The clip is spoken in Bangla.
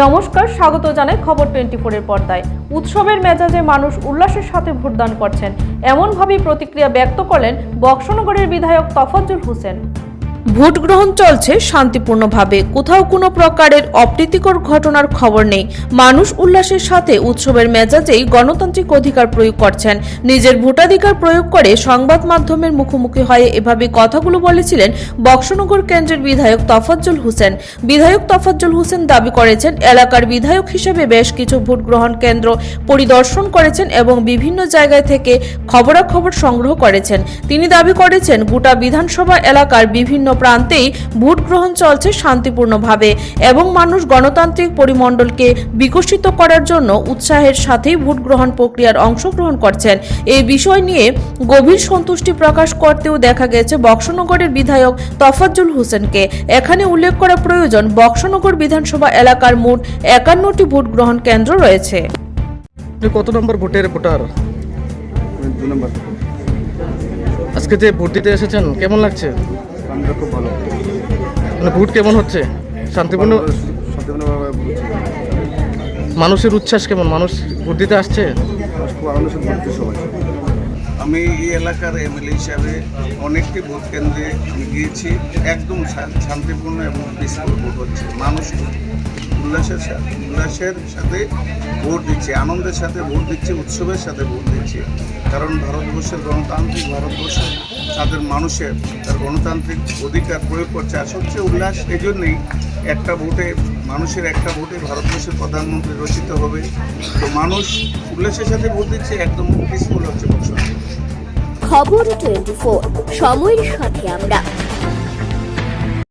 নমস্কার, স্বাগত জানাই খবর টোয়েন্টি ফোরের পর্দায়। উৎসবের মেজাজে মানুষ উল্লাসের সাথে ভোটদান করছেন। এমনভাবেই প্রতিক্রিয়া ব্যক্ত করলেন বক্সনগরের বিধায়ক তফজ্জুল হোসেন। ভোট গ্রহণ চলছে শান্তিপূর্ণভাবে। কোথাও কোনো প্রকারের অপ্রীতিকর ঘটনার খবর নেই। মানুষ উল্লাসের সাথে উৎসবের মেজাজেই গণতান্ত্রিক অধিকার প্রয়োগ করছেন। নিজের ভোটাধিকার প্রয়োগ করে সংবাদ মাধ্যমের মুখোমুখি হয়ে এভাবে কথাগুলো বলেছিলেন বক্সনগর কেন্দ্রের বিধায়ক তফাজ্জুল হোসেন। বিধায়ক তফাজ্জুল হোসেন দাবি করেছেন, এলাকার বিধায়ক হিসেবে বেশ কিছু ভোট গ্রহণ কেন্দ্র পরিদর্শন করেছেন এবং বিভিন্ন জায়গায় থেকে খবরাখবর সংগ্রহ করেছেন। তিনি দাবি করেছেন, গোটা বিধানসভা এলাকার বিভিন্ন প্রান্তেই ভোট গ্রহণ চলছে শান্তিপূর্ণভাবে এবং মানুষ গণতান্ত্রিক পরিমণ্ডলকে বিকশিত করার জন্য উৎসাহের সাথেই ভোট গ্রহণ প্রক্রিয়ার অংশগ্রহণ করছেন। এই বিষয় নিয়ে গভীর সন্তুষ্টি প্রকাশ করতেও দেখা গেছে বক্সনগরের বিধায়ক তফাজ্জুল হোসেনকে। এখানে উল্লেখ করা প্রয়োজন বক্সনগর বিধানসভা এলাকার মোট একান্নটি ভোট গ্রহণ কেন্দ্র রয়েছে। কত নম্বর ভোটের ভোটার? আজকে যে ভোট দিতে এসেছেন কেমন লাগছে? আমরা খুব ভালো। মানে ভোট কেমন হচ্ছে? শান্তিপূর্ণ শান্তিপূর্ণভাবে মানুষের উচ্ছ্বাস কেমন? মানুষ ভোট দিতে আসছে? খুব আনন্দ সাথে সবাই। আমি এই এলাকার এমএলএ হিসাবে অনেকটি ভোট কেন্দ্রে আমি গিয়েছি। একদম শান্তিপূর্ণ এবং পিসফুল ভোট হচ্ছে। মানুষ উল্লাসের সাথে উল্লাসের সাথে ভোট দিচ্ছে, আনন্দের সাথে ভোট দিচ্ছে, উৎসবের সাথে ভোট দিচ্ছে। কারণ ভারতবর্ষের গণতান্ত্রিক ভারতবর্ষ তাদের মানুষের, তার গণতান্ত্রিক অধিকার প্রয়োগ করছে। আর সবচেয়ে উল্লাস এই জন্যেই একটা ভোটে, মানুষের একটা ভোটে ভারতবর্ষের প্রধানমন্ত্রী রচিত হবে। তো মানুষ উল্লাসের সাথে ভোট দিচ্ছে, একদম পিসফুল হচ্ছে খবর টোয়েন্টি ফোর, সময়ের সাথে আমরা